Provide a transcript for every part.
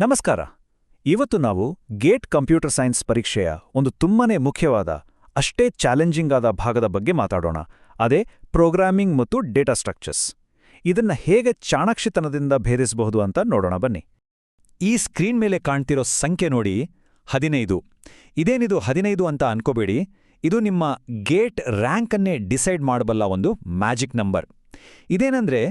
ನಮಸ್ಕಾರ. ಇವತ್ತು ನಾವು ಗೇಟ್ ಕಂಪ್ಯೂಟರ್ ಸೈನ್ಸ್ ಪರೀಕ್ಷೆಯ ಒಂದು ತುಂಬನೇ ಮುಖ್ಯವಾದ, ಅಷ್ಟೇ ಚಾಲೆಂಜಿಂಗ್ ಆದ ಭಾಗದ ಬಗ್ಗೆ ಮಾತಾಡೋಣ. ಅದೇ ಪ್ರೋಗ್ರಾಮಿಂಗ್ ಮತ್ತು ಡೇಟಾ ಸ್ಟ್ರಕ್ಚರ್ಸ್. ಇದನ್ನ ಹೇಗೆ ಚಾಣಾಕ್ಷಿತನದಿಂದ ಭೇದಿಸಬಹುದು ಅಂತ ನೋಡೋಣ ಬನ್ನಿ. ಈ ಸ್ಕ್ರೀನ್ ಮೇಲೆ ಕಾಣ್ತಿರೋ ಸಂಖ್ಯೆ ನೋಡಿ, ಹದಿನೈದು. ಇದೇನಿದು ಹದಿನೈದು ಅಂತ ಅನ್ಕೋಬೇಡಿ. ಇದು ನಿಮ್ಮ ಗೇಟ್ ರ್ಯಾಂಕನ್ನೇ ಡಿಸೈಡ್ ಮಾಡಬಲ್ಲ ಒಂದು ಮ್ಯಾಜಿಕ್ ನಂಬರ್. ಇದೇನಂದ್ರೆ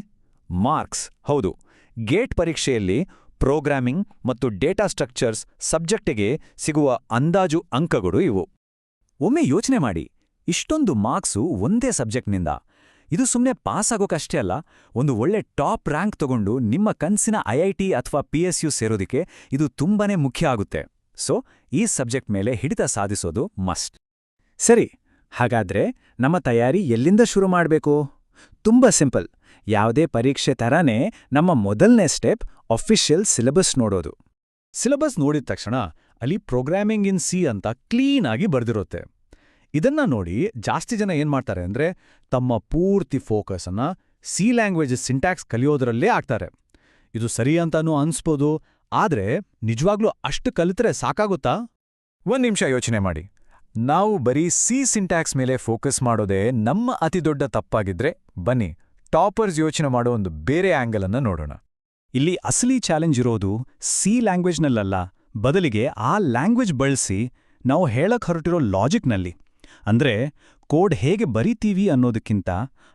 ಮಾರ್ಕ್ಸ್. ಹೌದು. ಗೇಟ್ ಪರೀಕ್ಷೆಯಲ್ಲಿ ಪ್ರೋಗ್ರಾಮಿಂಗ್ ಮತ್ತು ಡೇಟಾ ಸ್ಟ್ರಕ್ಚರ್ಸ್ ಸಬ್ಜೆಕ್ಟಿಗೆ ಸಿಗುವ ಅಂದಾಜು ಅಂಕಗಳು ಇವು. ಒಮ್ಮೆ ಯೋಚನೆ ಮಾಡಿ, ಇಷ್ಟೊಂದು ಮಾರ್ಕ್ಸು ಒಂದೇ ಸಬ್ಜೆಕ್ಟ್ನಿಂದ. ಇದು ಸುಮ್ಮನೆ ಪಾಸ್ ಆಗೋಕಷ್ಟೇ ಅಲ್ಲ, ಒಂದು ಒಳ್ಳೆ ಟಾಪ್ ರ್ಯಾಂಕ್ ತಗೊಂಡು ನಿಮ್ಮ ಕನ್ಸಿನ ಟಿ ಅಥವಾ ಪಿ ಎಸ್ ಯು ಸೇರೋದಕ್ಕೆ ಇದು ತುಂಬಾನೇ ಮುಖ್ಯ ಆಗುತ್ತೆ. ಸೊ, ಈ ಸಬ್ಜೆಕ್ಟ್ ಮೇಲೆ ಹಿಡಿತ ಸಾಧಿಸೋದು ಮಸ್ಟ್. ಸರಿ, ಹಾಗಾದ್ರೆ ನಮ್ಮ ತಯಾರಿ ಎಲ್ಲಿಂದ ಶುರು ಮಾಡಬೇಕು? ತುಂಬ ಸಿಂಪಲ್. ಯಾವುದೇ ಪರೀಕ್ಷೆ ಥರನೇ ನಮ್ಮ ಮೊದಲನೇ ಸ್ಟೆಪ್ ಅಫಿಷಿಯಲ್ ಸಿಲೆಬಸ್ ನೋಡೋದು. ಸಿಲೆಬಸ್ ನೋಡಿದ ತಕ್ಷಣ ಅಲ್ಲಿ ಪ್ರೋಗ್ರಾಮಿಂಗ್ ಇನ್ ಸಿ ಅಂತ ಕ್ಲೀನ್ ಆಗಿ ಬರ್ದಿರುತ್ತೆ. ಇದನ್ನ ನೋಡಿ ಜಾಸ್ತಿ ಜನ ಏನು ಮಾಡ್ತಾರೆ ಅಂದ್ರೆ ತಮ್ಮ ಪೂರ್ತಿ ಫೋಕಸನ್ನು ಸಿ ಲ್ಯಾಂಗ್ವೇಜ್ ಸಿಂಟ್ಯಾಕ್ಸ್ ಕಲಿಯೋದ್ರಲ್ಲೇ ಆಗ್ತಾರೆ ಇದು ಸರಿ ಅಂತಾನೂ ಅನ್ಸ್ಬೋದು, ಆದರೆ ನಿಜವಾಗ್ಲೂ ಅಷ್ಟು ಕಲಿತರೆ ಸಾಕಾಗುತ್ತಾ? ಒಂದು ನಿಮಿಷ ಯೋಚನೆ ಮಾಡಿ. ನಾವು ಬರೀ ಸಿ ಸಿಂಟ್ಯಾಕ್ಸ್ ಮೇಲೆ ಫೋಕಸ್ ಮಾಡೋದೇ ನಮ್ಮ ಅತಿದೊಡ್ಡ ತಪ್ಪಾಗಿದ್ರೆ ಬನ್ನಿ ಟಾಪರ್ಸ್ ಯೋಚನೆ ಮಾಡೋ ಒಂದು ಬೇರೆ ಆ್ಯಂಗಲನ್ನು ನೋಡೋಣ. ಇಲ್ಲಿ ಅಸಲಿ ಚಾಲೆಂಜ್ ಇರೋದು ಸಿ ಲ್ಯಾಂಗ್ವೇಜ್ನಲ್ಲಲ್ಲ ಬದಲಿಗೆ ಆ ಲ್ಯಾಂಗ್ವೇಜ್ ಬಳಸಿ ನಾವು ಹೇಳಕ್ ಹೊರಟಿರೋ ಲಾಜಿಕ್ನಲ್ಲಿ ಅಂದ್ರೆ ಕೋಡ್ ಹೇಗೆ ಬರೀತೀವಿ ಅನ್ನೋದಕ್ಕಿಂತ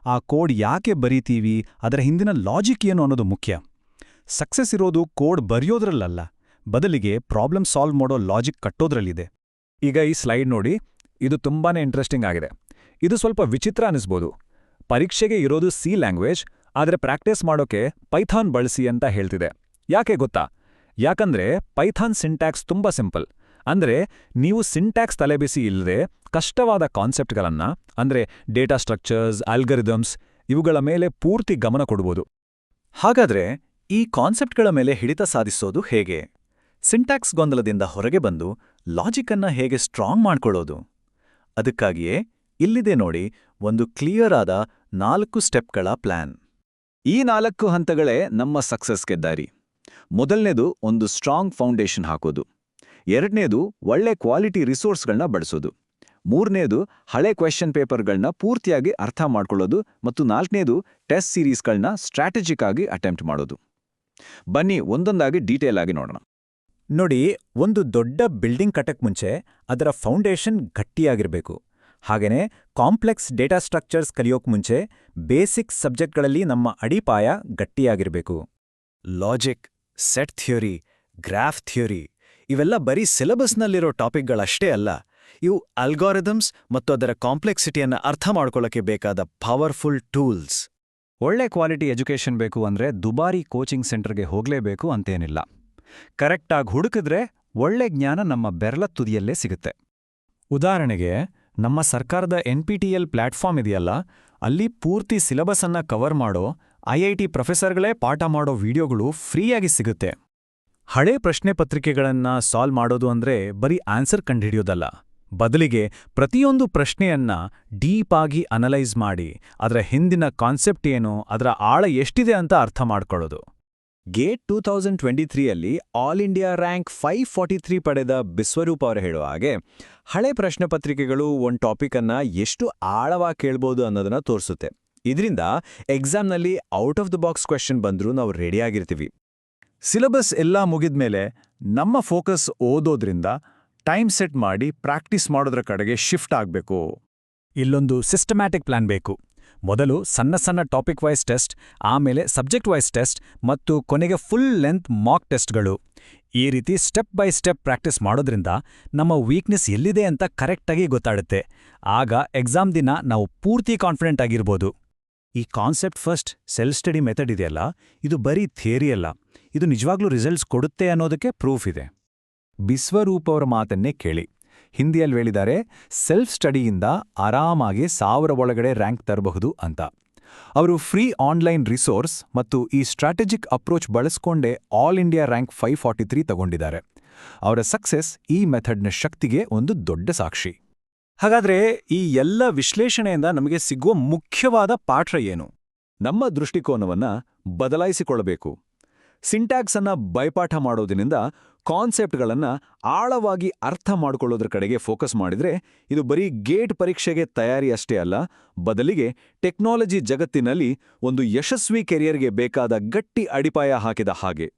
ಆ ಕೋಡ್ ಯಾಕೆ ಬರೀತೀವಿ, ಅದರ ಹಿಂದಿನ ಲಾಜಿಕ್ ಏನು ಅನ್ನೋದು ಮುಖ್ಯ. ಸಕ್ಸಸ್ ಇರೋದು ಕೋಡ್ ಬರೆಯೋದ್ರಲ್ಲಲ್ಲ. ಬದಲಿಗೆ ಪ್ರಾಬ್ಲಮ್ ಸಾಲ್ವ್ ಮಾಡೋ ಲಾಜಿಕ್ ಕಟ್ಟೋದ್ರಲ್ಲಿದೆ. ಈಗ ಈ ಸ್ಲೈಡ್ ನೋಡಿ, ಇದು ತುಂಬಾನೇ ಇಂಟ್ರೆಸ್ಟಿಂಗ್ ಆಗಿದೆ. ಇದು ಸ್ವಲ್ಪ ವಿಚಿತ್ರ ಅನಿಸ್ಬೋದು. ಪರೀಕ್ಷೆಗೆ ಇರೋದು ಸಿ ಲ್ಯಾಂಗ್ವೇಜ್ ಆದರೆ ಪ್ರಾಕ್ಟೀಸ್ ಮಾಡೋಕೆ ಪೈಥಾನ್ ಬಳಸಿ ಅಂತ ಹೇಳ್ತಿದೆ. ಯಾಕೆ ಗೊತ್ತಾ? ಯಾಕಂದ್ರೆ ಪೈಥಾನ್ ಸಿಂಟ್ಯಾಕ್ಸ್ ತುಂಬಾ ಸಿಂಪಲ್ ಅಂದ್ರೆ ನೀವು ಸಿಂಟ್ಯಾಕ್ಸ್ ತಲೆಬಿಸಿ ಇಲ್ಲದೆ ಕಷ್ಟವಾದ ಕಾನ್ಸೆಪ್ಟ್ಗಳನ್ನ ಅಂದ್ರೆ ಡೇಟಾ ಸ್ಟ್ರಕ್ಚರ್ಸ್ ಆಲ್ಗರಿದಮ್ಸ್ ಇವುಗಳ ಮೇಲೆ ಪೂರ್ತಿ ಗಮನ ಕೊಡ್ಬೋದು. ಹಾಗಾದ್ರೆ ಈ ಕಾನ್ಸೆಪ್ಟ್ಗಳ ಮೇಲೆ ಹಿಡಿತ ಸಾಧಿಸೋದು ಹೇಗೆ? ಸಿಂಟ್ಯಾಕ್ಸ್ ಗೊಂದಲದಿಂದ ಹೊರಗೆ ಬಂದು ಲಾಜಿಕನ್ನು ಹೇಗೆ ಸ್ಟ್ರಾಂಗ್ ಮಾಡ್ಕೊಳ್ಳೋದು? ಅದಕ್ಕಾಗಿಯೇ ಇಲ್ಲಿದೆ ನೋಡಿ ಒಂದು ಕ್ಲಿಯರ್ ಆದ ನಾಲ್ಕು ಸ್ಟೆಪ್ಗಳ ಪ್ಲಾನ್ ಈ ನಾಲ್ಕು ಹಂತಗಳೇ ನಮ್ಮ ಸಕ್ಸಸ್ಗೆ ದಾರಿ. ಮೊದಲನೇದು ಒಂದು ಸ್ಟ್ರಾಂಗ್ ಫೌಂಡೇಶನ್ ಹಾಕೋದು. ಎರಡನೇದು ಒಳ್ಳೆ ಕ್ವಾಲಿಟಿ ರಿಸೋರ್ಸ್ಗಳನ್ನ ಬಳಸೋದು. ಮೂರನೇದು ಹಳೆ ಕ್ವೆಶ್ಚನ್ ಪೇಪರ್ಗಳನ್ನ ಪೂರ್ತಿಯಾಗಿ ಅರ್ಥ ಮಾಡ್ಕೊಳ್ಳೋದು ಮತ್ತು ನಾಲ್ಕನೇದು ಟೆಸ್ಟ್ ಸೀರೀಸ್ಗಳನ್ನ ಸ್ಟ್ರಾಟಜಿಕ್ ಆಗಿ ಅಟೆಂಪ್ಟ್ ಮಾಡೋದು. ಬನ್ನಿ ಒಂದೊಂದಾಗಿ ಡೀಟೇಲ್ ಆಗಿ ನೋಡೋಣ. ನೋಡಿ, ಒಂದು ದೊಡ್ಡ ಬಿಲ್ಡಿಂಗ್ ಕಟ್ಟಕ್ ಮುಂಚೆ ಅದರ ಫೌಂಡೇಶನ್ ಗಟ್ಟಿಯಾಗಿರಬೇಕು. ಹಾಗೇನೆ ಕಾಂಪ್ಲೆಕ್ಸ್ ಡೇಟಾ ಸ್ಟ್ರಕ್ಚರ್ಸ್ ಕಲಿಯೋಕ್ ಮುಂಚೆ ಬೇಸಿಕ್ ಸಬ್ಜೆಕ್ಟ್ಗಳಲ್ಲಿ ನಮ್ಮ ಅಡಿಪಾಯ ಗಟ್ಟಿಯಾಗಿರಬೇಕು. Logic, set theory, graph theory ಇವೆಲ್ಲ ಬರೀ ಸಿಲೆಬಸ್ನಲ್ಲಿರೋ ಟಾಪಿಕ್ಗಳಷ್ಟೇ ಅಲ್ಲ, ಇವು ಅಲ್ಗಾರಿದಮ್ಸ್ ಮತ್ತು ಅದರ ಕಾಂಪ್ಲೆಕ್ಸಿಟಿಯನ್ನ ಅರ್ಥ ಮಾಡ್ಕೊಳ್ಳೋಕೆ ಬೇಕಾದ ಪವರ್ಫುಲ್ ಟೂಲ್ಸ್. ಒಳ್ಳೆ ಕ್ವಾಲಿಟಿ ಎಜುಕೇಷನ್ ಬೇಕು ಅಂದ್ರೆ ದುಬಾರಿ ಕೋಚಿಂಗ್ ಸೆಂಟರ್ಗೆ ಹೋಗಲೇಬೇಕು ಅಂತೇನಿಲ್ಲ. ಕರೆಕ್ಟಾಗಿ ಹುಡುಕಿದ್ರೆ ಒಳ್ಳೆ ಜ್ಞಾನ ನಮ್ಮ ಬೆರಳ ತುದಿಯಲ್ಲೇ ಸಿಗುತ್ತೆ. ಉದಾಹರಣೆಗೆ ನಮ್ಮ ಸರ್ಕಾರದ N P T L platform ಇದೆಯಲ್ಲ? ಅಲ್ಲಿ ಪೂರ್ತಿ ಸಿಲೆಬಸ್ ಅನ್ನ ಕವರ್ ಮಾಡೋ, ಐ ಐ ಟಿ ಪ್ರೊಫೆಸರ್ಗಳೇ ಪಾಠ ಮಾಡೋ ವಿಡಿಯೋಗಳು ಫ್ರೀಯಾಗಿ ಸಿಗುತ್ತೆ. ಹಳೆ ಪ್ರಶ್ನೆ ಪತ್ರಿಕೆಗಳನ್ನು ಸಾಲ್ವ್ ಮಾಡೋದು ಅಂದ್ರೆ ಬರೀ ಆನ್ಸರ್ ಕಂಡುಹಿಡಿಯೋದಲ್ಲ. ಬದಲಿಗೆ ಪ್ರತಿಯೊಂದು ಪ್ರಶ್ನೆಯನ್ನ ಡೀಪ್ ಆಗಿ ಅನಲೈಸ್ ಮಾಡಿ, ಅದರ ಹಿಂದಿನ ಕಾನ್ಸೆಪ್ಟ್ ಏನು, ಅದರ ಆಳ ಎಷ್ಟಿದೆ ಅಂತ ಅರ್ಥ ಮಾಡ್ಕೊಳ್ಳೋದು. GATE two thousand twenty ತ್ರೀಯಲ್ಲಿ all India rank five forty three ಪಡೆದ ಬಿಸ್ವರೂಪ್ ಅವರು ಹೇಳುವ ಹಾಗೆ, ಹಳೆ ಪ್ರಶ್ನೆ ಪತ್ರಿಕೆಗಳು ಒಂದು ಟಾಪಿಕನ್ನು ಎಷ್ಟು ಆಳವಾಗಿ ಕೇಳ್ಬೋದು ಅನ್ನೋದನ್ನ ತೋರಿಸುತ್ತೆ. ಇದರಿಂದ ಎಕ್ಸಾಮ್ನಲ್ಲಿ out of the box question ಬಂದರೂ ನಾವು ರೆಡಿಯಾಗಿರ್ತೀವಿ ಸಿಲೆಬಸ್ ಎಲ್ಲ ಮುಗಿದ್ಮೇಲೆ ನಮ್ಮ ಫೋಕಸ್ ಓದೋದ್ರಿಂದ ಟೈಮ್ ಸೆಟ್ ಮಾಡಿ ಪ್ರಾಕ್ಟೀಸ್ ಮಾಡೋದ್ರ ಕಡೆಗೆ ಶಿಫ್ಟ್ ಆಗಬೇಕು. ಇಲ್ಲೊಂದು ಸಿಸ್ಟಮ್ಯಾಟಿಕ್ ಪ್ಲಾನ್ ಬೇಕು. ಮೊದಲು ಸಣ್ಣ ಸಣ್ಣ ಟಾಪಿಕ್ ವೈಸ್ ಟೆಸ್ಟ್ ಆಮೇಲೆ ಸಬ್ಜೆಕ್ಟ್ ವೈಸ್ ಟೆಸ್ಟ್ ಮತ್ತು ಕೊನೆಗೆ ಫುಲ್ ಲೆಂತ್ ಮಾಕ್ ಟೆಸ್ಟ್ಗಳು ಈ ರೀತಿ ಸ್ಟೆಪ್ ಬೈ ಸ್ಟೆಪ್ ಪ್ರಾಕ್ಟೀಸ್ ಮಾಡೋದ್ರಿಂದ ನಮ್ಮ ವೀಕ್ನೆಸ್ ಎಲ್ಲಿದೆ ಅಂತ ಕರೆಕ್ಟಾಗಿ ಗೊತ್ತಾಡುತ್ತೆ. ಆಗ ಎಕ್ಸಾಮ್ ದಿನ ನಾವು ಪೂರ್ತಿ ಕಾನ್ಫಿಡೆಂಟ್ ಆಗಿರ್ಬೋದು. ಈ concept first self study method ಇದೆಯಲ್ಲ? ಇದು ಬರೀ ಥಿಯರಿ ಅಲ್ಲ. ಇದು ನಿಜವಾಗ್ಲೂ ರಿಸಲ್ಟ್ಸ್ ಕೊಡುತ್ತೆ ಅನ್ನೋದಕ್ಕೆ ಪ್ರೂಫ್ ಇದೆ. ಬಿಸ್ವರೂಪ್ ಅವರ ಮಾತನ್ನೇ ಕೇಳಿ. ಹಿಂದಿಯಲ್ಲಿ ಹೇಳಿದ್ದಾರೆ ಸೆಲ್ಫ್ ಸ್ಟಡಿಯಿಂದ ಆರಾಮಾಗಿ ಸಾವಿರ ಒಳಗಡೆ ರ್ಯಾಂಕ್ ತರಬಹುದು ಅಂತ. ಅವರು ಫ್ರೀ ಆನ್ಲೈನ್ ರಿಸೋರ್ಸ್ ಮತ್ತು ಈ strategic approach ಬಳಸ್ಕೊಂಡೇ all India rank five forty three ತಗೊಂಡಿದ್ದಾರೆ. ಅವರ ಸಕ್ಸೆಸ್ ಈ ಮೆಥಡ್ನ ಶಕ್ತಿಗೆ ಒಂದು ದೊಡ್ಡ ಸಾಕ್ಷಿ. ಹಾಗಾದ್ರೆ ಈ ಎಲ್ಲ ವಿಶ್ಲೇಷಣೆಯಿಂದ ನಮಗೆ ಸಿಗುವ ಮುಖ್ಯವಾದ ಪಾಠ ಏನು? ನಮ್ಮ ದೃಷ್ಟಿಕೋನವನ್ನ ಬದಲಾಯಿಸಿಕೊಳ್ಳಬೇಕು. ಸಿಂಟ್ಯಾಕ್ಸ್ ಅನ್ನ ಬೈಪಾಠ ಮಾಡೋದ್ರಿಂದ ಕಾನ್ಸೆಪ್ಟ್ಗಳನ್ನ ಆಳವಾಗಿ ಅರ್ಥ ಮಾಡಿಕೊಳ್ಳೋದ್ರ ಕಡೆಗೆ ಫೋಕಸ್ ಮಾಡಿದ್ರೆ ಇದು ಬರೀ ಗೇಟ್ ಪರೀಕ್ಷೆಗೆ ತಯಾರಿ ಅಷ್ಟೇ ಅಲ್ಲ, ಬದಲಿಗೆ ಟೆಕ್ನಾಲಜಿ ಜಗತ್ತಿನಲ್ಲಿ ಒಂದು ಯಶಸ್ವಿ ಕೆರಿಯರ್ಗೆ ಬೇಕಾದ ಗಟ್ಟಿ ಅಡಿಪಾಯ ಹಾಕಿದ ಹಾಗೆ.